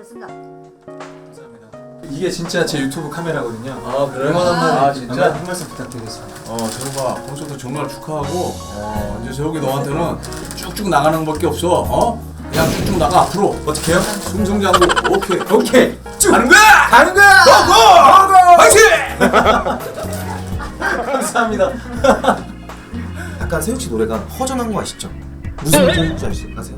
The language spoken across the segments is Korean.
좋습니다. 이게 진짜 제 유튜브 카메라거든요. 아 그래? 응원 아한 진짜? 말씀 부탁드리겠습니다. 어 재호가 콘서트 정말 축하하고 어 이제 재호기 너한테는 쭉쭉 나가는 것밖에 없어 어? 그냥 쭉쭉 나가 앞으로 어떻게 해요? 승승장구 오케이 오케이 쭉 가는 거야! 가는 거야. 고고! 화이팅! 감사합니다. 약간 세욱 씨 노래가 허전한 거 아시죠? 무슨 노래인지 아시- 아세요?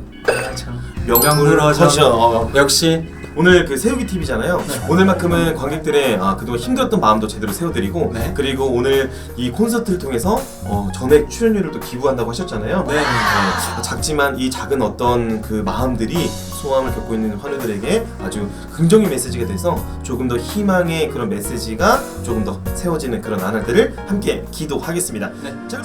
참 명물 허전. 허전. 어, 역시 오늘 그 세우기 TV잖아요. 오늘만큼은 관객들의 아, 그동안 힘들었던 마음도 제대로 세워드리고 네. 그리고 오늘 이 콘서트를 통해서 어, 전액 출연료를 또 기부한다고 하셨잖아요. 네. 어, 작지만 이 작은 어떤 그 마음들이 소아암을 겪고 있는 환우들에게 아주 긍정의 메시지가 돼서 조금 더 희망의 그런 메시지가 조금 더 세워지는 그런 나날들을 함께 기도하겠습니다. 네. 자,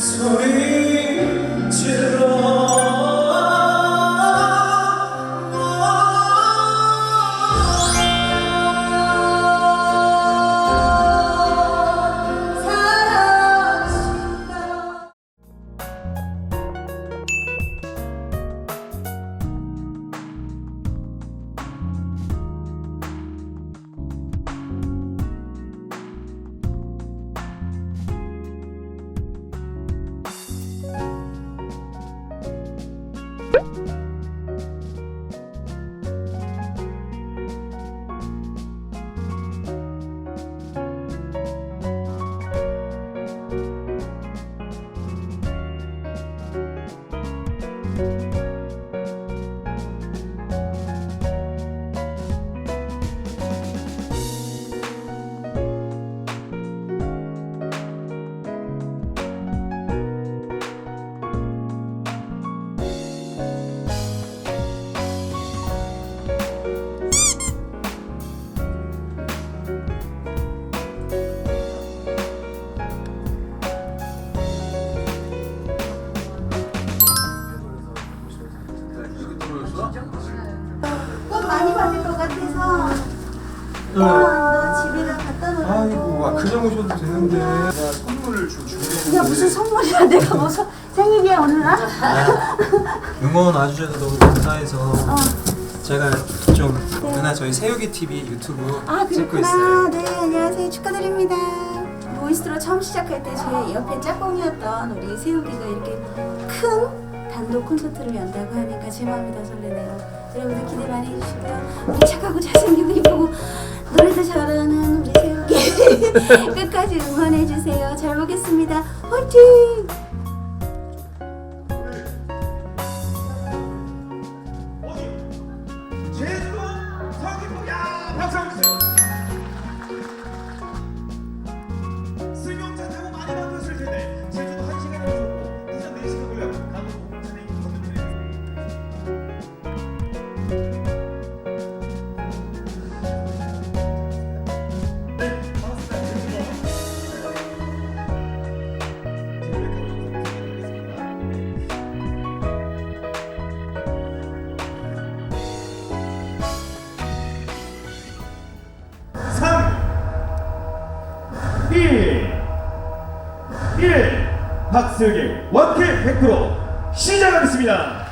you 와, 너 집에다 갖다 놓으라고. 아이고 아, 그냥 오셔도 되는데 내가 선물을 좀 준비했는데 야 무슨 선물이야 내가 무슨 생일이야 오늘 날? 응원 와주셔서 너무 감사해서 어. 제가 좀 누나 저희 세우기 TV 유튜브 아 찍고 그렇구나. 있어요. 네 안녕하세요 축하드립니다. 보이스트로 처음 시작할 때 제 옆에 짝꿍이었던 우리 세욱이가 이렇게 큰 단독 콘서트를 연다고 하니까 제 마음이 더 설레네요. 여러분들 기대 많이 해주시고요. 우리 착하고 잘생기고 이쁘고 노래도 잘하는 우리 세욱이 끝까지 응원해주세요. 잘 보겠습니다. 화이팅! 1 박수혁의 원킬 100% 시작하겠습니다.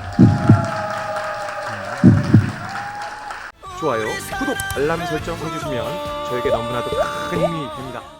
좋아요, 구독, 알람 설정 해주시면 저에게 너무나도 큰 힘이 됩니다.